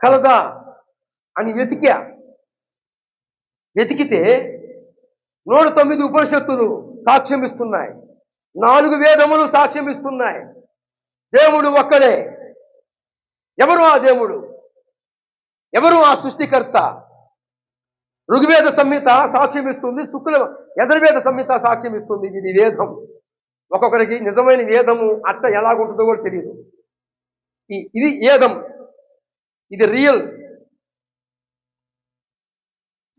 కలదా అని వెతికా. వెతికితే నూట తొమ్మిది ఉపనిషత్తులు సాక్ష్యం ఇస్తున్నాయి. నాలుగు వేదములు సాక్ష్యం ఇస్తున్నాయి. దేవుడు ఒక్కడే. ఎవరు ఆ దేవుడు? ఎవరు ఆ సృష్టికర్త? ఋగ్వేద సంహిత సాక్ష్యం ఇస్తుంది శుక్ల యజుర్వేద సంహిత సాక్ష్యం ఇస్తుంది ఇది వేదం. ఒక్కొక్కరికి నిజమైన వేదము అట్ట ఎలాగుంటుందో కూడా తెలియదు. ఇది వేదం. ఇది రియల్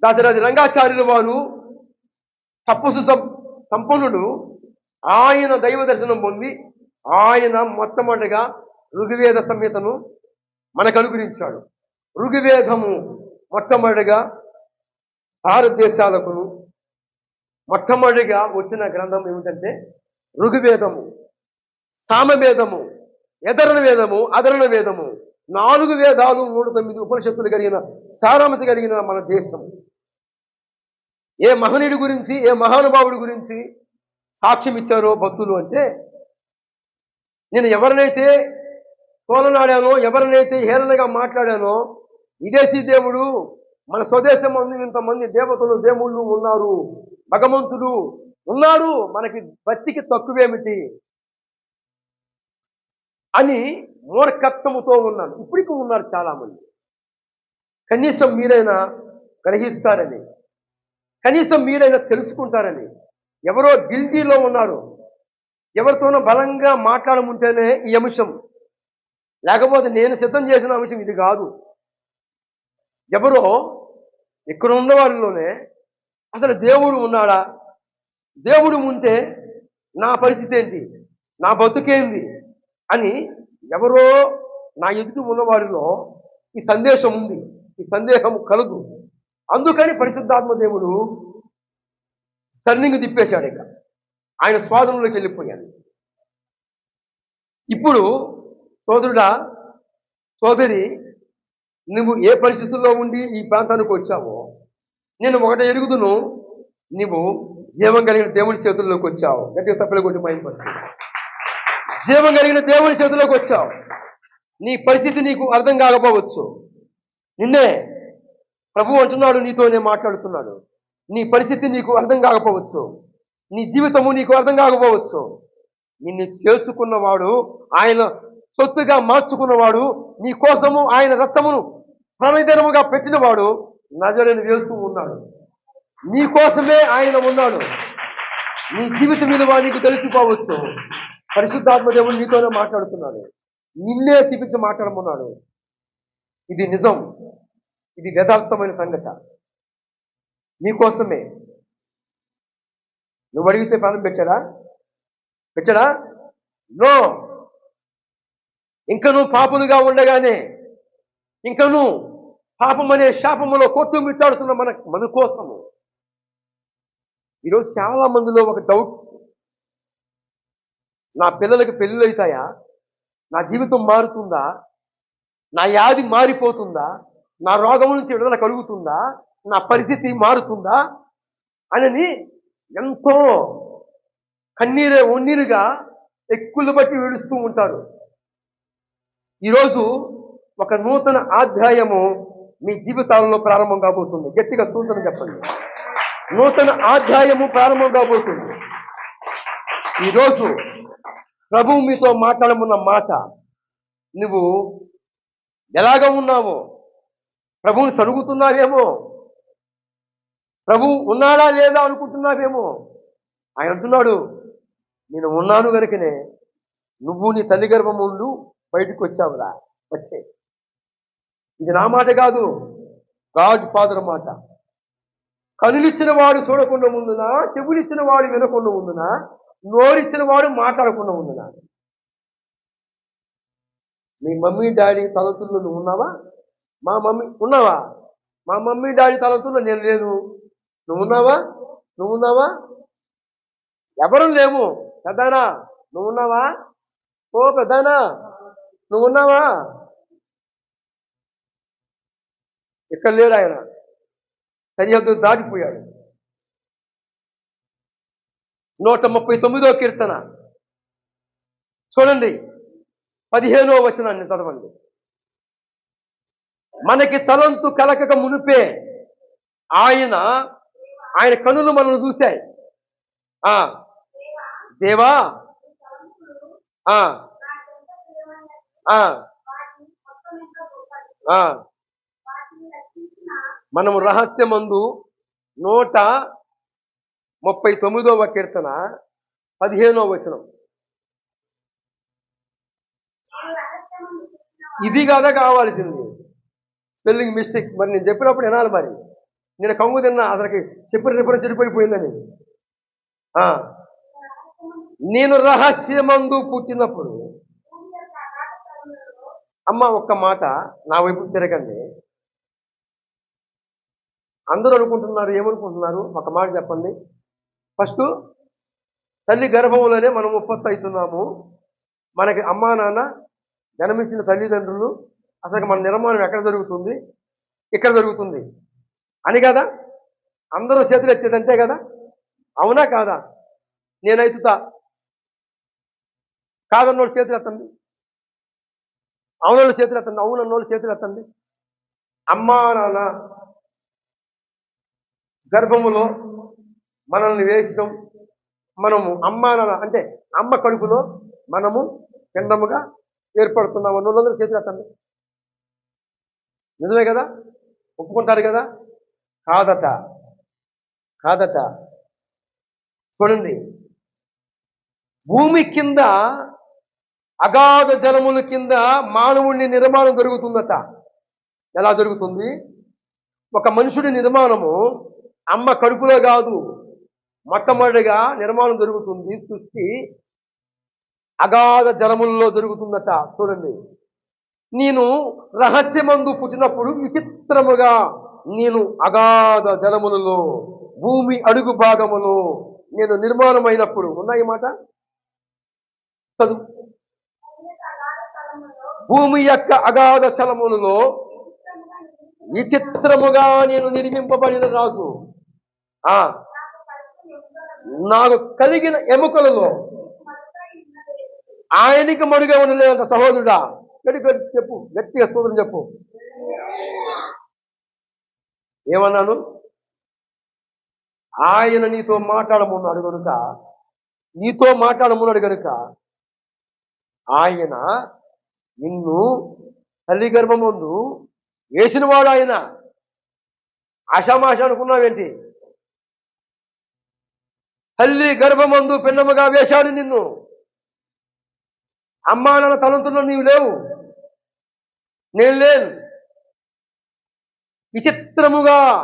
దాసరాజు రంగాచార్యులు వారు తపస్సు సంపన్నుడు ఆయన దైవ దర్శనం పొంది ఆయన మొట్టమొదటిగా ఋగ్వేద సంహితను మనకు అనుగ్రహించాడు. ఋగ్వేదము మొట్టమొదటిగా భారతదేశాలకు మొట్టమొదటిగా వచ్చిన గ్రంథం ఏమిటంటే ఋగ్వేదము. సామవేదము ఎదరణ వేదము అదరణ వేదము నాలుగు వేదాలు నూట తొమ్మిది ఉపనిషత్తులు కలిగిన సారామతి కలిగిన మన దేశం. ఏ మహనీయుడి గురించి ఏ మహానుభావుడి గురించి సాక్ష్యం ఇచ్చారో భక్తులు అంటే నేను ఎవరినైతే తోలనాడానో ఎవరినైతే హేళనగా మాట్లాడానో విదేశీ దేవుడు మన స్వదేశం మంది ఇంతమంది దేవతలు దేవుళ్ళు ఉన్నారు భగవంతుడు ఉన్నారు మనకి భక్తికి తక్కువేమిటి? అని మూర్ఖత్వముతో ఉన్నాను. ఇప్పటికీ ఉన్నారు చాలా మంది కనీసం మీరైనా గ్రహిస్తారని కనీసం మీరైనా తెలుసుకుంటారని ఎవరో దిల్లీలో ఉన్నారు ఎవరితోనో బలంగా మాట్లాడముంటేనే ఈ అంశం. లేకపోతే నేను సిద్ధం చేసిన అంశం ఇది కాదు. ఎవరో ఇక్కడ ఉన్న వారిలోనే అసలు దేవుడు ఉన్నాడా? దేవుడు ఉంటే నా పరిస్థితి ఏంటి? నా బతుకేంది? అని ఎవరో నా ఎదుటి ఉన్నవారిలో ఈ సందేశం ఉంది. ఈ సందేహం కలదు. అందుకని పరిశుద్ధాత్మ దేవుడు టర్నింగ్ తిప్పేశాడు ఇక. ఆయన స్వాధీనంలోకి వెళ్ళిపోయాడు. ఇప్పుడు సోదరుడా సోదరి నువ్వు ఏ పరిస్థితుల్లో ఉండి ఈ ప్రాంతానికి వచ్చావో నేను ఒకటే ఎరుగుదును నువ్వు జీవం కలిగిన దేవుడి చేతుల్లోకి వచ్చావు. గట్టిగా తప్పలు కొట్టి మైంపడుతుంది జీవం కలిగిన దేవుని చేతిలోకి వచ్చావు. నీ పరిస్థితి నీకు అర్థం కాకపోవచ్చు. నిన్నే ప్రభు అంటున్నాడు నీతోనే మాట్లాడుతున్నాడు. నీ పరిస్థితి నీకు అర్థం కాకపోవచ్చు. నీ జీవితము నీకు అర్థం కాకపోవచ్చు. నిన్ను చేసుకున్నవాడు ఆయన సొత్తుగా మార్చుకున్నవాడు నీ కోసము ఆయన రక్తమును ప్రణయధనముగా పెట్టినవాడు నజరని వేస్తూ ఉన్నాడు. నీ కోసమే ఆయన ఉన్నాడు. నీ జీవితం మీద నీకు తెలిసిపోవచ్చు పరిశుద్ధాత్మ దేవుడు నీతోనే మాట్లాడుతున్నాడు. నిన్నే చూపించి మాట్లాడమన్నాడు. ఇది నిజం. ఇది యథార్థమైన సంగత. నీకోసమే. నువ్వు అడిగితే ప్రాణం పెట్టాడా? పెట్టాడా? నో. ఇంకా నువ్వు పాపులుగా ఉండగానే ఇంకా నువ్వు పాపం అనే శాపములో కొట్టు మిట్టాడుతున్న మన మన కోసము. ఈరోజు చాలా మందిలో ఒక డౌట్ నా పిల్లలకి పెళ్ళిళ్ళు అవుతాయా? నా జీవితం మారుతుందా? నా వ్యాధి మారిపోతుందా? నా రోగం నుంచి విడుదల కలుగుతుందా? నా పరిస్థితి మారుతుందా? అని ఎంతో కన్నీరే ఉన్నీరుగా ఎక్కులు బట్టి విడుస్తూ ఉంటారు. ఈరోజు ఒక నూతన అధ్యాయము మీ జీవితాలలో ప్రారంభం కాబోతుంది. గట్టిగా సూచన చెప్పండి. నూతన అధ్యాయము ప్రారంభం కాబోతుంది. ఈరోజు ప్రభువు మీతో మాట్లాడమున్న మాట. నువ్వు ఎలాగ ఉన్నావో? ప్రభువుని సరుగుతున్నావేమో? ప్రభు ఉన్నాడా లేదా అనుకుంటున్నావేమో? ఆయన అంటున్నాడు నేను ఉన్నాను కనుకనే నువ్వు నీ తల్లి గర్భం బయటకు వచ్చావురా వచ్చే. ఇది నా మాట కాదు గాడ్ ఫాదర్ మాట. కనులిచ్చిన వాడు చూడకుండా ముందునా చెవులిచ్చిన వాడు వినకుండా ముందునా నోరిచ్చిన వాడు మాట్లాడకుండా నాకు మీ మమ్మీ డాడీ తలతుల్లో నువ్వు ఉన్నావా? మా మమ్మీ ఉన్నావా? మా మమ్మీ డాడీ తలతుల్లో నేను లేను. నువ్వు ఉన్నావా? నువ్వు ఉన్నావా? ఎవరు లేము పెద్దనా నువ్వు ఉన్నావా? ఓ పెద్దనా నువ్వు ఉన్నావా? ఇక్కడ లేడు ఆయన. సరిహద్దు దాటిపోయాడు. నూట ముప్పై తొమ్మిదో కీర్తన. చూడండి పదిహేనో వచనాన్ని చదవండి. మనకి తలంతు కలకక మునిపే ఆయన ఆయన కనులు మనల్ని చూశాయి. ఆ దేవా ఆ ఆ ఆ. మనము రహస్యమందు నూట ముప్పై తొమ్మిదవ కీర్తన పదిహేనవ వచనం. ఇది కదా కావాల్సింది. Spelling mistake. మరి నేను చెప్పినప్పుడు వినాలి మరి. నేను కంగు తిన్నా అతనికి చెప్పిన రిఫరెన్స్ చెడిపోయిపోయిందని. నేను రహస్యమందు పుట్టినప్పుడు అమ్మ ఒక్క మాట నా వైపు తిరగండి. అందరూ అనుకుంటున్నారు ఏమనుకుంటున్నారు? ఒక మాట చెప్పండి. ఫస్ట్ తల్లి గర్భంలోనే మనం ఉత్పత్తి అవుతున్నాము మనకి అమ్మా నాన్న జన్మించిన తల్లిదండ్రులు అసలు మన నిర్మాణం ఎక్కడ జరుగుతుంది? ఇక్కడ జరుగుతుంది. అని కదా? అందరూ చేతులు ఎత్తేది అంతే కదా? అవునా కాదా? నేనైతుతా కాదన్నోళ్ళు చేతులు ఎత్తండి. అవునోళ్ళు చేతులు ఎత్తండి. అవునన్నోళ్ళు చేతులు ఎత్తండి. అమ్మా నాన్న గర్భములో మనల్ని వేసడం మనము అమ్మా అంటే అమ్మ కడుపులో మనము పిండముగా ఏర్పడుతున్నాము అన్నోళ్ళందరూ చేతులు ఎత్తండి నిజమే కదా? ఒప్పుకుంటారు కదా? కాదట. కాదట. చూడండి. భూమి కింద అగాధ జలముల కింద మానవుడిని నిర్మాణం జరుగుతుందట. ఎలా జరుగుతుంది? ఒక మనుషుడి నిర్మాణము అమ్మ కడుపులో కాదు మొట్టమొదటిగా నిర్మాణం జరుగుతుంది సృష్టి అగాధ జలముల్లో జరుగుతుందట. చూడండి. నేను రహస్యమందు పుట్టినప్పుడు విచిత్రముగా నేను అగాధ జలములలో భూమి అడుగు భాగములో నేను నిర్మాణమైనప్పుడు ఉన్నాయి మాట? చదువు. భూమి యొక్క అగాధ చలములలో విచిత్రముగా నేను నిర్మింపబడిన రాజు. ఆ నాకు కలిగిన ఎముకలలో ఆయనకి మడుగా ఉండలేదంట సహోదరుడా. గట్టి చెప్పు గట్టిగా స్తోత్రం చెప్పు. ఏమన్నాను? ఆయన నీతో మాట్లాడమున్నాడు కనుక నీతో మాట్లాడమున్నాడు కనుక ఆయన నిన్ను తల్లి గర్భముందు వేసినవాడు ఆయన. ఆషామాష అనుకున్నావేంటి? తల్లి గర్భమందు పిన్నముగా వేశాడు నిన్ను. అమ్మా నాన్న తలంతుల్లో నీవు లేవు. నేను లేను. విచిత్రముగా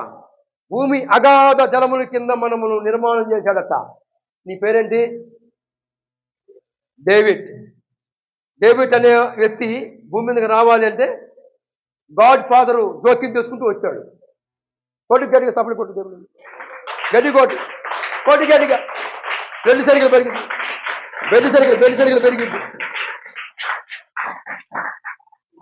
భూమి అగాధ జలముల కింద మనమును నిర్మాణం చేశాడట. నీ పేరేంటి? డేవిడ్. డేవిడ్ అనే వ్యక్తి భూమి మీదకి రావాలి అంటే గాడ్ ఫాదరు జోక్యం చేసుకుంటూ వచ్చాడు. కొట్టు గట్టిగా సపడి కొట్టు దేవుడు. గడ్డి కొట్టు. கோட்டி கேட்டுக்க வெள்ளி சரிகள் பெருகிட்டு வெள்ளி சரிகள் வெள்ளி சரிகள் பெருகிட்டு